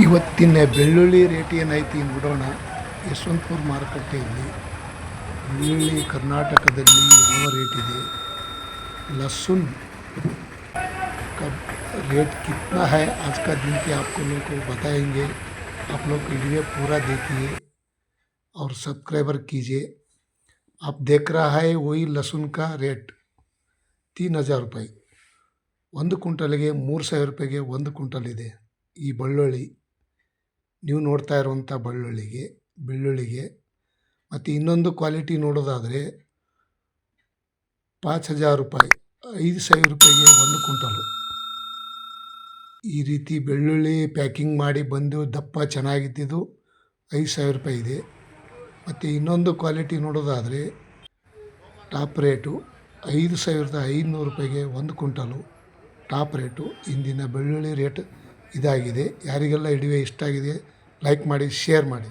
ಇವತ್ತಿನ ಬೆಳ್ಳುಳ್ಳಿ ರೇಟ್ ಏನೈತಿ ನೋಡೋಣ ಯಶವಂತಪುರ ಮಾರುಕಟ್ಟೆಯಲ್ಲಿ ಬೆಳ್ಳುಳ್ಳಿ ಕರ್ನಾಟಕದಲ್ಲಿ ಯಾವ ರೇಟ್ ಇದೆ लहसुन का रेट कितना है आज का दिन के आपको लोग को बताएंगे आप लोग वीडियो पूरा देखिए और सब्सक्राइबर कीजिए आप देख रहा है वही लहसुन का ರೇಟ್ ತೀನ್ ಹಜಾರ್ ರೂಪಾಯಿ ಒಂದು ಕ್ವಿಂಟಲ್ಗೆ ಮೂರು ಸಾವಿರ ರೂಪಾಯಿಗೆ ಒಂದು ಕ್ವಿಂಟಲ್ ಇದೆ ಈ ಬೆಳ್ಳುಳ್ಳಿ ನೀವು ನೋಡ್ತಾ ಇರುವಂಥ ಬೆಳ್ಳುಳ್ಳಿಗೆ ಬೆಳ್ಳುಳ್ಳಿಗೆ ಮತ್ತು ಇನ್ನೊಂದು ಕ್ವಾಲಿಟಿ ನೋಡೋದಾದರೆ ಪಾಚ್ ಹಜಾರ್ ರೂಪಾಯಿ, ಐದು ಸಾವಿರ ರೂಪಾಯಿಗೆ ಒಂದು ಕುಂಟಲು ಈ ರೀತಿ ಬೆಳ್ಳುಳ್ಳಿ ಪ್ಯಾಕಿಂಗ್ ಮಾಡಿ ಬಂದು ದಪ್ಪ ಚೆನ್ನಾಗಿದ್ದಿದ್ದು ಐದು ಸಾವಿರ ರೂಪಾಯಿ ಇದೆ. ಮತ್ತು ಇನ್ನೊಂದು ಕ್ವಾಲಿಟಿ ನೋಡೋದಾದರೆ ಟಾಪ್ ರೇಟು ಐದು ಸಾವಿರದ ಐದುನೂರು ರೂಪಾಯಿಗೆ ಒಂದು ಕುಂಟಲು ಟಾಪ್ ರೇಟು ಇಂದಿನ ಬೆಳ್ಳುಳ್ಳಿ ರೇಟ್ ಇದಾಗಿದೆ. ಯಾರಿಗೆಲ್ಲ ಇಡಿವೆ ಇಷ್ಟ ಆಗಿದೆ ಲೈಕ್ ಮಾಡಿ ಶೇರ್ ಮಾಡಿ.